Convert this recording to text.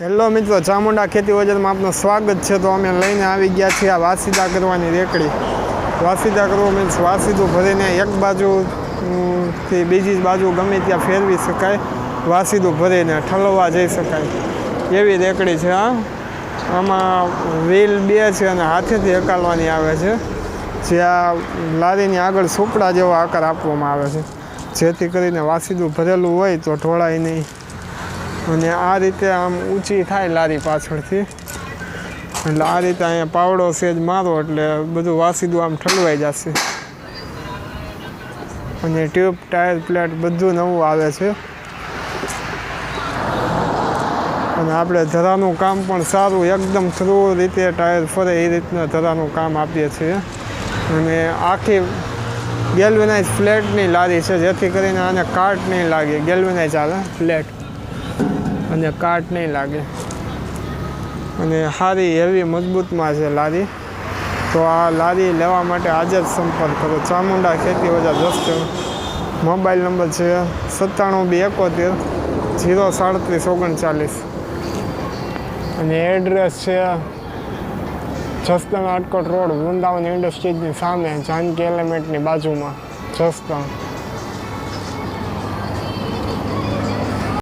Hello મિત્રો, ચામુંડા ખેતી વજનમાં આપનું સ્વાગત છે. તો અમે લઈને આવી ગયા છીએ આ વાસીદા કરવાની રેકડી. વાસીદા કરવો મીન્સ વાસીદું ભરીને એક બાજુથી બીજી બાજુ ગમે ત્યાં ફેરવી શકાય, વાસીદું ભરીને ઠલવવા જઈ શકાય. એવી રેકડી છે આ આમાં વ્હીલ બે છે અને હાથેથી હકાલવાની આવે છે. જે આ લારીની આગળ સુપડા જેવો આકાર આપવામાં આવે છે. જેથી કરીને વાસીદું ભરેલું હોય તો ઢોળાય નહીં. અને આ રીતે આમ ઊંચી થાય લારી પાછળથી. એટલે આ રીતે અહીંયા પાવડો સેજ મારો, એટલે બધું વાસીદું આમ ઠલવાઈ જશે. અને ટ્યુબ, ટાયર, પ્લેટ બધું નવું આવે છે. અને આપણે ધરાનું કામ પણ સારું, એકદમ થ્રુ રીતે ટાયર ફરે એ રીતના ધરાનું કામ આપીએ છીએ. અને આખી ગેલ્વેનાઇઝ ફ્લેટની લારી છે, જેથી કરીને આને કાટ નહીં લાગે. ગેલ્વેનાઇઝ આવે ફ્લેટ અને કાટ નહીં લાગે. અને સારી એવી મજબૂતમાં છે લારી. તો આ લારી લેવા માટે આજે જ સંપર્ક કરો ચામુંડા ખેતી બજાર રસ્તે મોબાઈલ નંબર છે સત્તાણું બે એકોતેર જીરો સાડત્રીસ ઓગણચાલીસ. અને એડ્રેસ છે જસદણ આટકોટ રોડ, વૃંદાવન ઇન્ડસ્ટ્રીઝની સામે, જાનકી એલિમેન્ટની બાજુમાં. જસદણ.